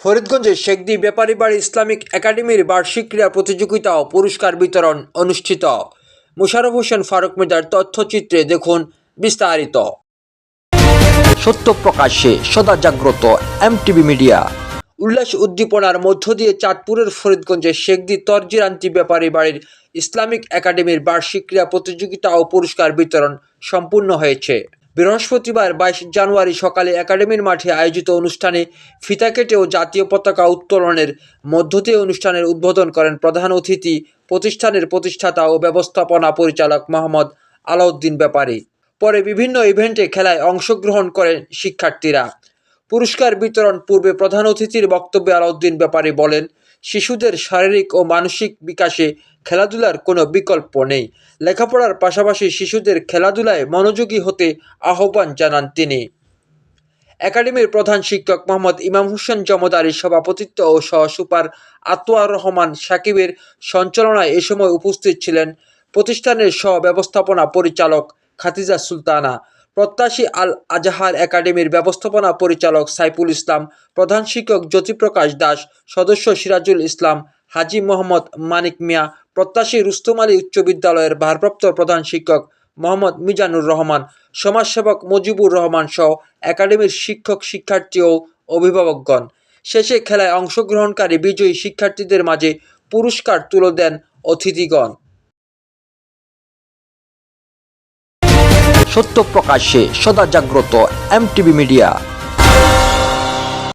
ফরিদগঞ্জের শেখদি ব্যাপারী বাড়ি ইসলামিক একাডেমির বার্ষিক ক্রীড়া প্রতিযোগিতা ও পুরস্কার বিতরণ অনুষ্ঠিত। মুশারফ হোসেন, ফারুক মির্জার তথ্যচিত্রে দেখুন বিস্তারিত। সত্য প্রকাশ্যে সদা জাগ্রত এমটিভি মিডিয়া। উল্লাস উদ্দীপনার মধ্য দিয়ে চাঁদপুরের ফরিদগঞ্জে শেখদি তরজিরান্তি ব্যাপারী বাড়ির ইসলামিক একাডেমির বার্ষিক ক্রীড়া প্রতিযোগিতা ও পুরস্কার বিতরণ সম্পূর্ণ হয়েছে। বৃহস্পতিবার বাইশ জানুয়ারি সকালে একাডেমির মাঠে আয়োজিত অনুষ্ঠানে ফিতা কেটে ও জাতীয় পতাকা উত্তোলনের মধ্য দিয়ে অনুষ্ঠানের উদ্বোধন করেন প্রধান অতিথি, প্রতিষ্ঠানের প্রতিষ্ঠাতা ও ব্যবস্থাপনা পরিচালক মোহাম্মদ আলাউদ্দিন ব্যাপারী। পরে বিভিন্ন ইভেন্টে খেলায় অংশগ্রহণ করেন শিক্ষার্থীরা। পুরস্কার বিতরণ পূর্বে প্রধান অতিথির বক্তব্যে আলাউদ্দিন ব্যাপারী বলেন শিশুদের শারীরিক ও মানসিক বিকাশে খেলাধুলার কোনো বিকল্প নেই। লেখাপড়ার পাশাপাশি শিশুদের খেলাধুলায় মনোযোগী হতে আহ্বান জানান তিনি। একাডেমির প্রধান শিক্ষক মোহাম্মদ ইমাম হোসেন জমদারির সভাপতিত্ব ও সহ সুপার আতোয়ার রহমান সাকিবের সঞ্চালনায় এ সময় উপস্থিত ছিলেন। প্রতিষ্ঠানের সহ ব্যবস্থাপনা পরিচালক খাতিজা সুলতানা। প্রত্যাশী আল আজাহার একাডেমির ব্যবস্থাপনা পরিচালক সাইফুল ইসলাম, প্রধান শিক্ষক জ্যোতিপ্রকাশ দাস, সদস্য সিরাজুল ইসলাম, হাজি মোহাম্মদ মানিক মিয়া, প্রত্যাশী রুস্তম আলী উচ্চ বিদ্যালয়ের ভারপ্রাপ্ত প্রধান শিক্ষক মোহাম্মদ মিজানুর রহমান, সমাজসেবক মুজিবুর রহমান সহ একাডেমির শিক্ষক শিক্ষার্থী ও অভিভাবকগণ। শেষে খেলায় অংশগ্রহণকারী বিজয়ী শিক্ষার্থীদের মাঝে পুরস্কার তুলে দেন অতিথিগণ। সত্য প্রকাশে সদা জাগ্রত এমটিভি মিডিয়া।